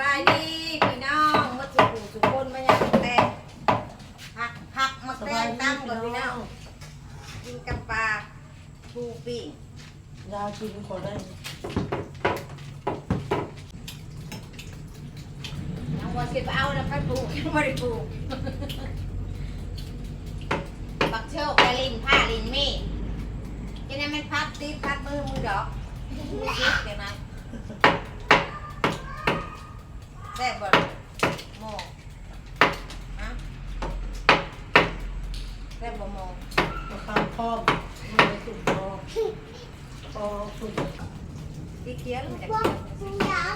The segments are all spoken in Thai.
บายดีพี่น้องมาสุขุสุคนมาอย่างแตงผักผักมาแตงตั้งกับพี่น้องกินกับปลาทูปิ้งยากินขอได้น้องวัวสิบเอาแล้วไปปลูกไม่ได้ปลูกบักเชลไปลินผ้าลินมีดกินให้มันพัดตีพัดมือมือดอกเดี๋ยวนะ แซ่บบ่โมฮะแซ่บบ่โมมาข้ามพร้อมมือสุดพอพอสุด พี่เคี้ยวมันจะ Bố, เคี้ย xin chào.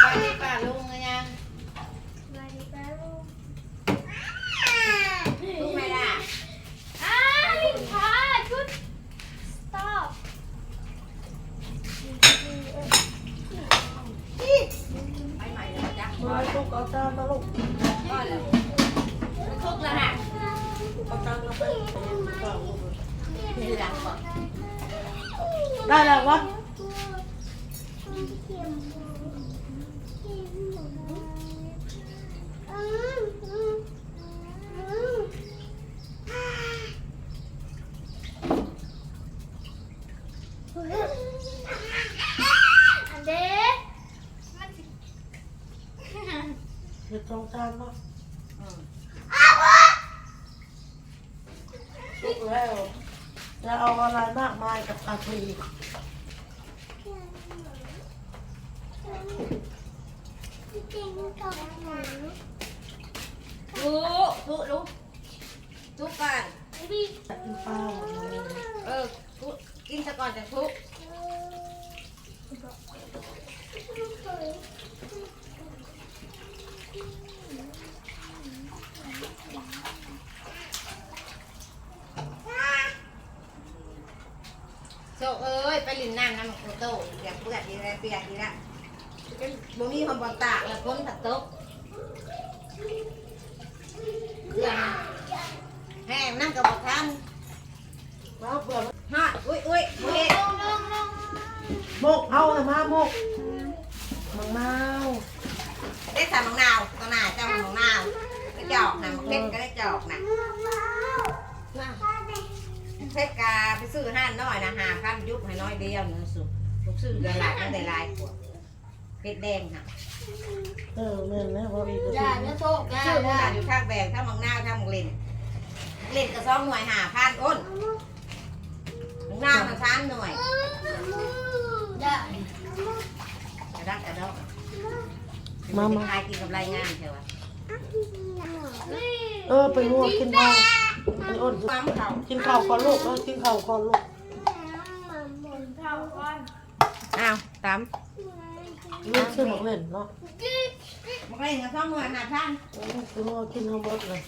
ไปดีป่าลุงเลยยังลุงไม่ได้ Stop. ไปใหม่ เลยจ้ะมาลูกเอาจานมาลูก ก็เลยทุกแล้วนะ เอาจานมาไปข้าวลูก มีหลังก่อน ได้แล้ววะ เห็ดสองจานเนาะ อืม ลูกแล้ว จะเอาอะไรมากมาย กับอาทีทุกทุกลุงทุกกันกินข้าเออกกินซะก่อนจะทุกโซเอ้ยไปลิ นน้ำน้ำโคโต้เปียกเปื้อนดีแล้วเปียกดีแล้วเป็นบ่มีความบอตากแล้วพ้นผัดตกเครื่องมันแห้งนั่งกับบอทันมาเปลือกฮะอุ้ยอุ้ยอุ้ยโมกเอาเลยมาโมกมังนาวได้สามมะนาวตัวหน้าเจ้ามะนาวได้จอกนะมะเพ็ดก็ได้จอกนะ เพชรกาไปซื้อห้านน้อยนะหาพันยุบให้น้อยเดียวเนื้อสุกลูกซื้อเดือนหลายก็ได้หลายขวดเพชรแดงค่ะเออแม่นแล้วพออีกก็อย่าถึงจะโชคอย่าซื้ออขย่านาดอยู่ข้างแบงข้างมังนาวข้างมังเลนเล่นกระซ่อมหน่วยหาพันอ้นมังนาวมาช้านหน่วยอย่ากระดักกระดอกมามาทายกินกับรายงานใช่ไหมเออไปงัวกินข้าวไป อ้นความเขากินข้าวก่อนลูกเออกินข้าวก่อนลูกอ้าวตามลูกซื้อหมกเล่นเนาะมังเลนกระซ่อมหน่วยหาพันเออคืองัวกินทั้งหมดเลย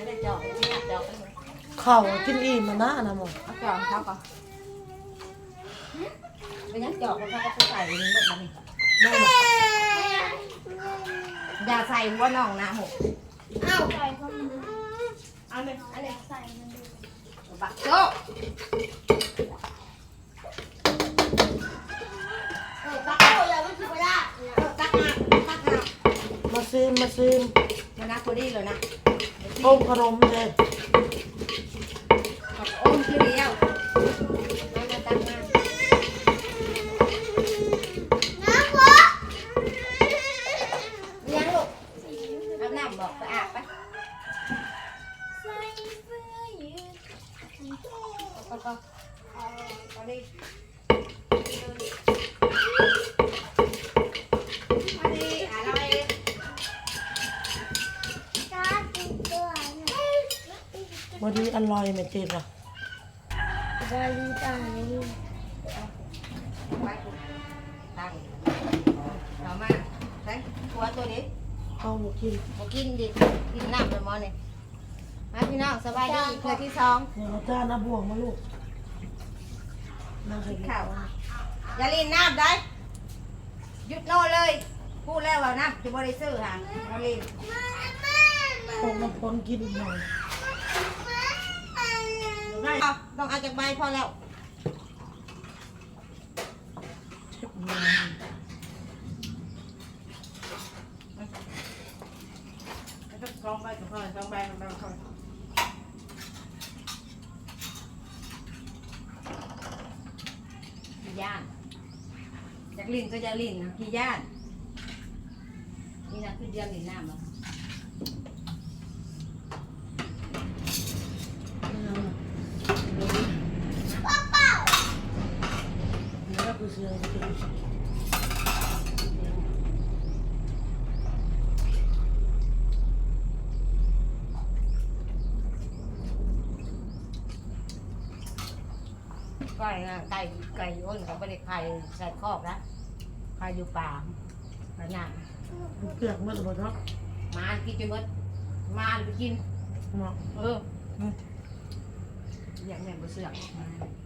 จะได้จอกไม่อาบจอกไปเลยข้าวกินอิ่มมานะนะหมอเอาจอกเขาก่อนไปยังจอกเขาก็ใส่ในเบิดมันนี่ได้หมดอย่าใส่หัวน่องนะหกเอาใส่เข้ามาเอาเลยเอาเลยใส่มันดูบักโจ้เออตักเอาอย่ามันคือเวลาเออตักอาบตักอาบมาซิมมาซิมมานะพอดีเลยนะ ต้มขนมเลยขอบอมคือเดียวมามาตั้งมาน้ำหัวเลี้ยงลูกเอาน้ำบอกไปอาบไป ใส่เสื้อยืด ก็ก็ตอนนี้มาดีอะไร ตาติดตัวเนี่ย วันนี้อร่อยไหมเจ๊ล่ะบาลีตาเนี่ยไปตั้งเอามาใส่หัวตัวนี้เอาหมูกินมากินดิกินน้ำเลยมอนี่มาพี่น้องสบายดีเพื่อที่สองเดี๋ยวจ้าน้าบวงมาลูกนั่งให้กินกินข้าวอย่าลินน้ำได้หยุดโน่เลยพูดแล้วว่าน้ำจะบริสุทธิ์ค่ะอย่าลินพงน้ำพนกินหน่อย เอาต้องเอาจากใบพอแล้วเช็ดมือสองใบก็พอสองใบสองใบก็พอขี้ย่านจากลินก็จะลินนะขี้ย่านนี่นะคือเดือนลินน้ำอะนี่ก็คือเสียง กินไก่นะไก่ไก่อ้นเขาไม่ได้ไข่ใส่คอกนะไข่อยู่ป่าขนาดเปียกมันหมดแล้วมากินจนหมดมาไปกิน เนาะเอออย่างแม่บ่เสือกมามา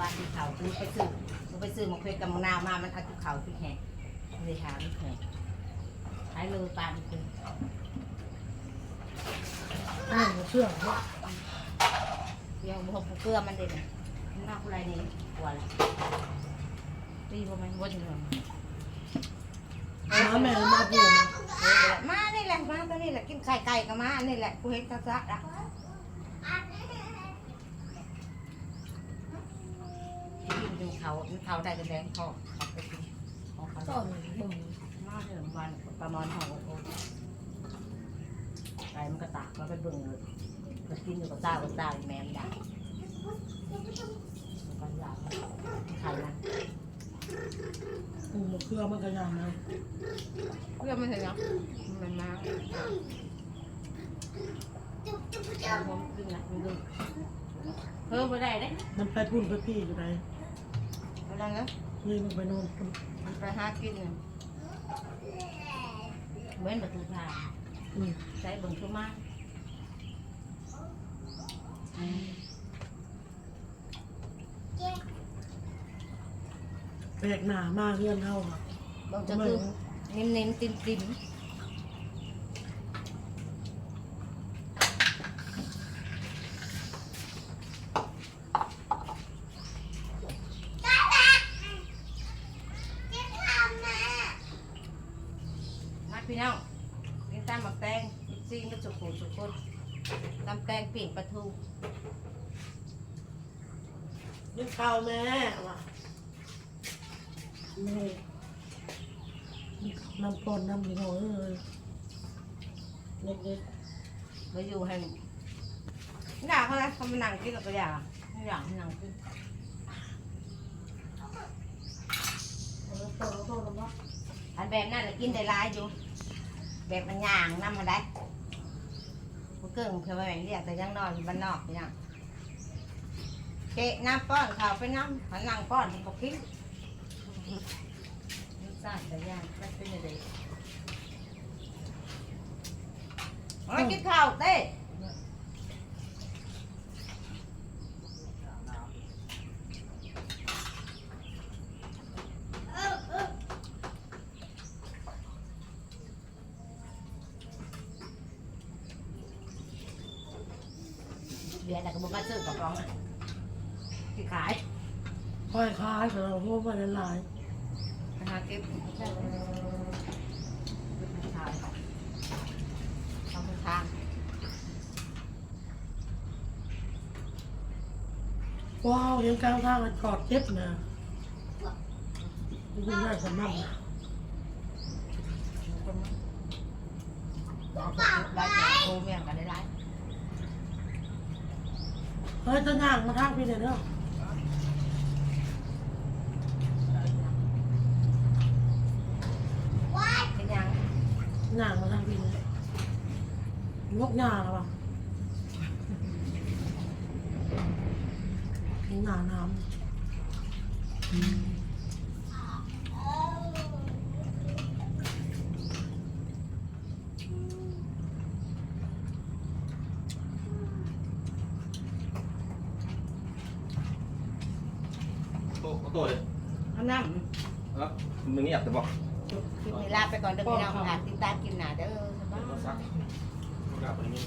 บ้านที่เขาคือไปซื้อมันไปซื้อหมกเพชรกับมะนาวมา มันเอาที่เขาที่แห่เลยถามที่แห่ขายเลยปลาดิบเลยนี่มันเชื่องเนาะเดี๋ยวบ่เกลือมันเด่นมันนอกอะไรนี่กลัวละตีบ่แม่นบ่ถึงหรอกน้าแม่มาบวงเออมานี่แหละมาตัวนี้แหละกินไข่ไก่กับมานี่แหละกูเห็นซะซะละ กินดูเขาเขาได้กันแดงเขาเขาไปกินของเขาต้นบึงมาเถอะวันประมาณหกโมงไก่มันก็ตากมันไปเบิ่งเลยก็กินอยู่กับตากับตาแม่มันด่ามันด่าไข่มันอืมเครื่องมันกระยำนะเพื่อไม่เห็นเนาะมันมาผมขึ้นนะมันดึงเพิ่มไปได้เด้มันไปพุ่นไปพี่อยู่ไหน ไม่ได้แล้วนี่มันไปโน่นพุ่นมันไปหากินเนี่ยเหมือนประตูทางอืมใช้เบิ่งขึ้นมาแปลกหนามากเพื่อนเท่าค่ะ เบิ่งจะคือเน้นเน้นๆติ่มติ่ พี่น้องกินตามหมักแตงกินซีนก็สุกหูสุกคนตำแตงปิ่งปลาทูนี่ข้าวแม่ว่ะแม่นี่น้ำปนน้ำพี่น้องเอ้ยเล็กมาอยู่ให้อยากเขาเลยเขามานั่งกินกับตัวอย่างไม่อยากให้นั่งกินๆเอาน้ำปนน้ำปนน้ำปนอันแบบนั้นน่ะกินได้หลายอยู่ แบบมันย่างน้ำมาได้ผู้เกิ่งเพื่อไปแบ่งเรียกแต่ยังนอนอยู่บ้านนอกพี่น้องเกะน้ำป้อนเขาวไปน้ำหันหลังป้อนมันก็กินนี่ซ่าแต่ย่างไม่เป็นอะไรมากินข้าวเต้ ดือนแต่ก็บอกว่าซื้อกระป๋องอะที่ขายค่อยขายแต่เราพูดไปหลายไปหาเก็บใช่ไหมทางว้าวเลี้ยงกลางทางมันกอดเจ็บนะมันเป็นได้สำนักนะเอาไปได้จากโคเม่งกันได้ไร ฮ้ยจะย่างมาทางพี่เนี่ยเนาะเป็นยังย่างมาทางพี่เนี่ยงกย่างหรอเป โตเลยข้าน้ำ อะมึงเงียากจะบอกคลิปนี้ลาไปก่อนเด้อพี่น้องค่ติดตากินหนาเด้อสบายปนี่